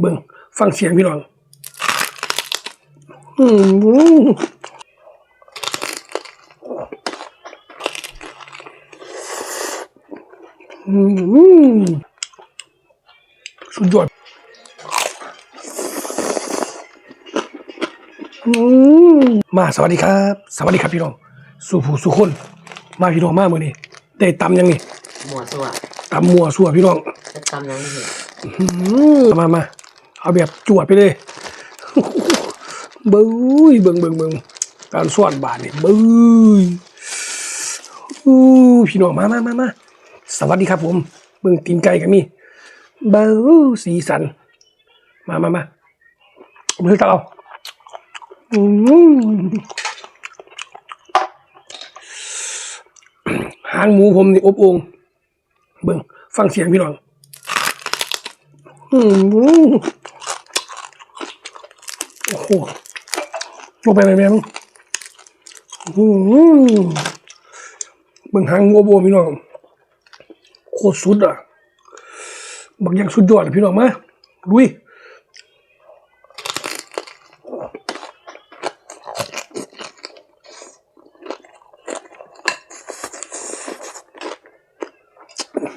เบิ่งฟังเสียงพี่น้อง อืมอืมสุดยอดอืมมาสวัสดีครับ สวัสดีครับพี่น้องสุผู้สุคน มาพี่น้องมาเมื่อนี้ได้ตำยังนี่หมวดตัวตำมัวสัวพี่น้องจะกำยังไม่มามา เอาแบบจวดไปเลยเบ้ยเบิ่งเบิ่งเบิ่งการส่วนบาทนี่เบ้ยอู้พี่น้องมามามามาสวัสดีครับผมเบิ่งตีนไก่กันมีเบ้ยสีสัน มามามาเอามือตักเอาอืมหางหมูผมนี่อบโอ่งเบิ่งฟังเสียงพี่น้องอืม โอ้โหลงไปเลยแม่มึงอืมเบิ่งหางงัวโบพี่น้องโคตรสุดอะบักอยังสุดยอดพี่น้องมาลุย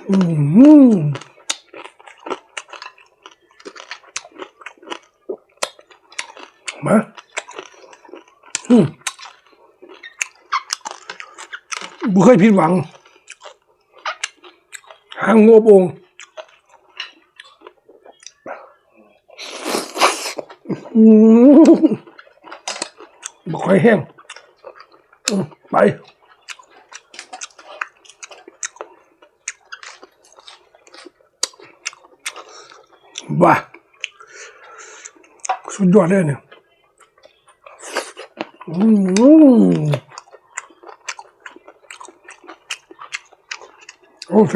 อืม มาอืม บุเคยผิดหวังหางงบองอืมบุค่อยแห้งอืมไปบ้าสุดยอดเลยเนี่ยอืมโอ เค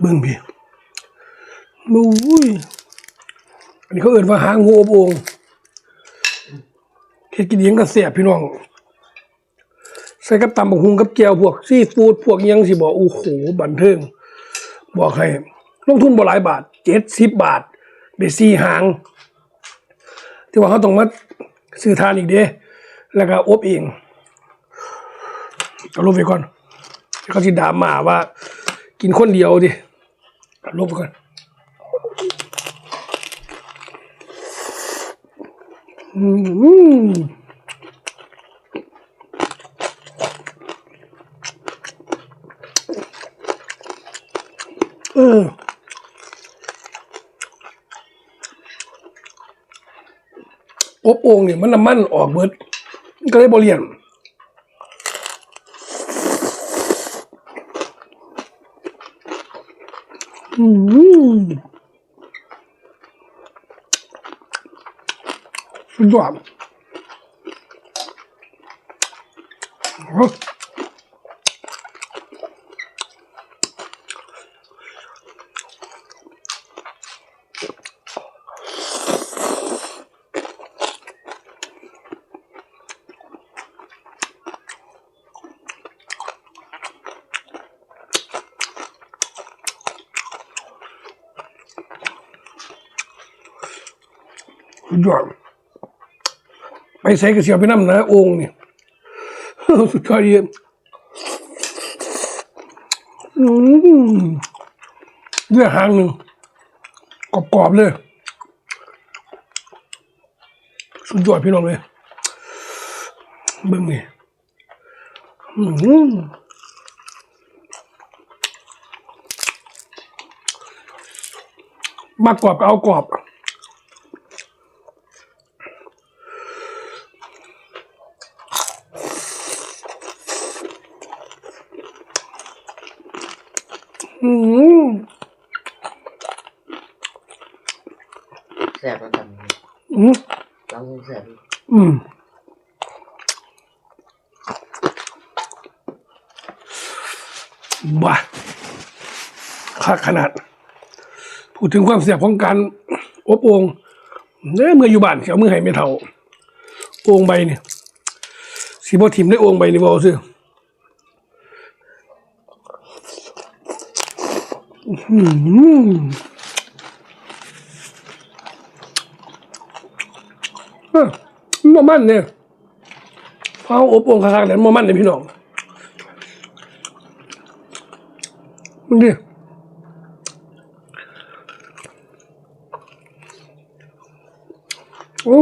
เบิ่งพี่มุ้ยอันนี้เขาเอ่นว่าหางหัวโบงเฮ็ดกินเองก็เสียบพี่น้อง ใส่กับตำบักหุงกับแก้วพวกซีฟู้ดพวกยังสิบอกโอ้โหบันเทิง บอกให้ลงทุนบ่หลายบาทเจ็ดสิบบาทได้สี่หาง ที่ว่าเขาต้องมาซื้อทานอีกเด้แล้วก็อบเองเอาลบไปก่อน เขาสิด่ามาว่า กินคนเดียวดิลบไปก่อนอืมเอออบโอ่งเนี่ยมันน้ำมันออกเบิดก็เลยบริเลีย นอืมสุดย สุดยอดไปใส่กระเสียไปน้ำนะโอ่งเนี่ยสุดยอดเยี่ยมเนื้อหางหนึ่งกรอบๆเลย สุดยอดพี่น้องเลยเบิ่งนี่มมากกรอบก็เอากรอบ อืมแสบมันทำยังไงอืมลองดูแสบอืมบ้าค่าขนาด พูดถึงความเสียบของการอบโอ่งเนี่ยเมื่ออยู่บ้านเสียมือให้ไม่เท่าโอ่งใบเนี่ยสีบอทิมได้โอ่งใบนี่บอซื้อ บ่มันเนี่ยพออบองคักๆเนี่ยมันเนี่ยพี่น้องมันดิโอ้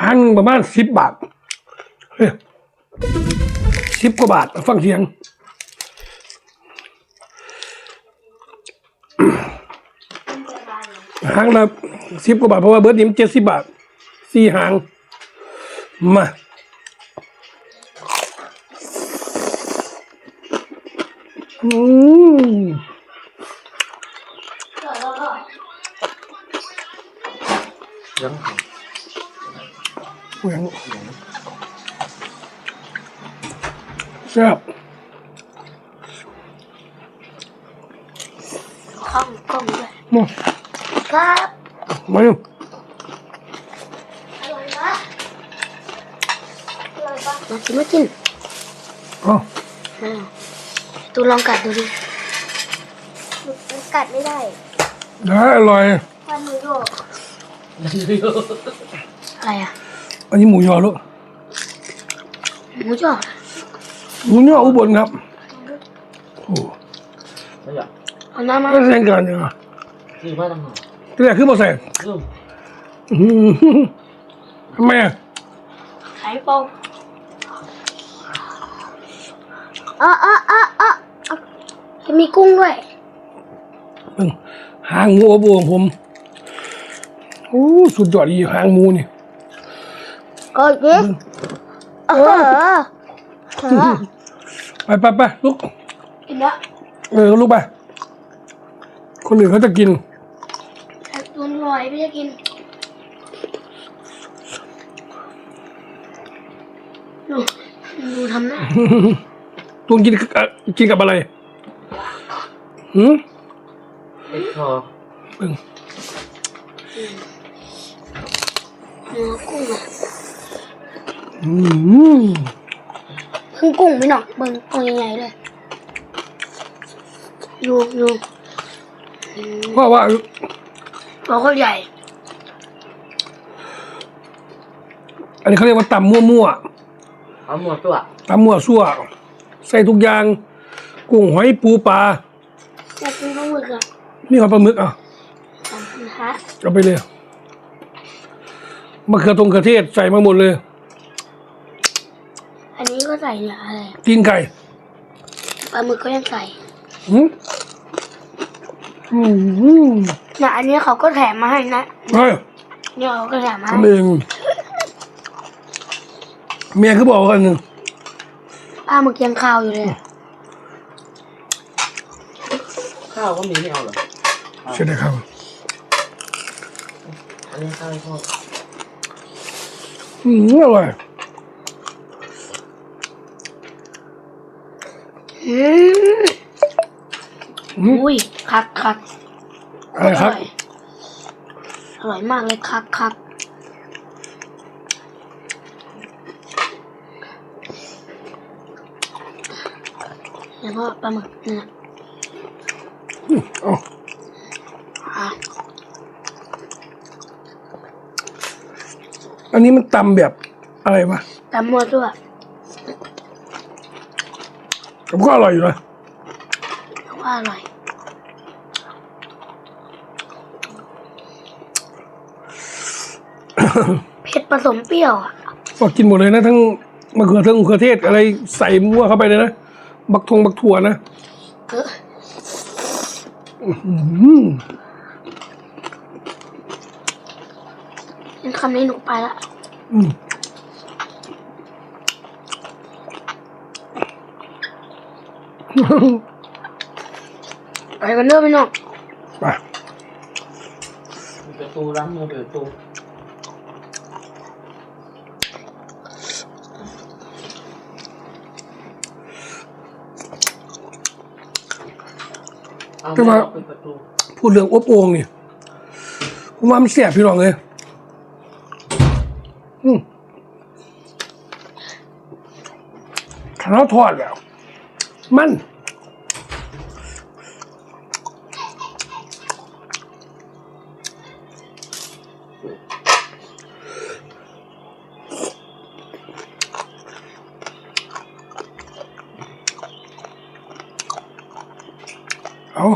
หางหนึ่งประมาณสิบบาทสิบกว่าบาท ฟังเสียงหางละสิบกว่าบาท เพราะว่าเบิร์ดนี่มเจ็ดสิบบาทสี่หาง มา อืมยังของเหมือนแซ่บข้ ตูลองกัดดูดิมันกัดไม่ได้ได้อร่อยฟันหนูโยกอะไรอะอันนี้หมูยอลูกหมูจอดหมูยออุบลครับโอ้ไม่อยากเอาน้ำมาก็แซงกันเนี่ยซื้อมาตั้งหากที่แรกขึ้นมาใส่ลืมอื้อหือทำไมอะขายโป่งอะอะอะอะ จะมีกุ้งด้วยเบิ่งหางหมูอบโอ่งผมโอ้สุดยอดอีหางหมูนี่ก็ยิงเออเออไปไปไปลุกกินละเออลุกไปคนอื่นเขาจะกินแต่ตัวหน่อยไม่ได้กินดูดูทำหน้าตัวกินกับกินกับอะไร หืมเอ็ดคอเบิ่งเนื้อกุ้งอะอืมเพิ่งกุ้งไม่หนอกเบิ่งตัวใหญ่ๆเลยดูดูอืมเพราะว่าตัวก็ใหญ่ อันนี้เขาเรียกว่าตำมั่วเอาหมดตัวๆตำมั่วซั่วใส่ทุกอย่าง กุ้งหอยปูปลา อยากกินปลาหมึกอะ นี่หอยปลาหมึกอะขอบคุณฮะเอาไปเลยมะเขือทงเขือเทศใส่มาหมดเลย อันนี้ก็ใส่เนี่ยอะไรตีนไก่ปลาหมึกก็ยังใส่หืมอืมเนี่ยอันนี้เขาก็แถมมาให้นะเฮ้ยเนี่ยเขาก็แถมมาให้ทำเองเมียคือบอกกันหนึ่งปลาหมึกยังคาวอยู่เลยอะข้าวก็มีไม่เอาเหรอ ใช่ไหมครับอันนี้ข้าวให้พ่ออืมอร่อยอืมอืมอุ้ยคักคักอะไรครับยอร่อยมากเลยคักคักแล้วก็ปลาหมึกเนี่ยเอ๋ออะ อันนี้มันตำแบบอะไรวะตำมัวตัวแต่ก็อร่อยอยู่นะว่าอร่อย เผ็ดผสมเปรี้ยวอะก็กินหมดเลยนะ ทั้งมะเขือเทศมะเขือเทศอะไรใส่มั่วเข้าไปเลยนะ บักทงบักถั่วนะเออ อืม งั้น คำนี้หนูไปละอืมไปกันเด้อพี่น้องไปมีประตูร้านมือเปิดประตูเอาแต่แม่ว่าปิดประตูพูดเรื่องอบโอ่งนี่ผมว่ามันเสียบพี่น้องเลย อืมถ้าเราทอดแล้ว มัน เอา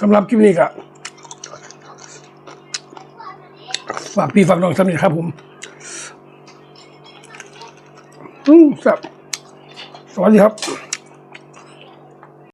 สำหรับคลิปนี้ก็ ฝากพี่ฝากน้องสำเร็จครับผมอืมครับสวัสดีครับ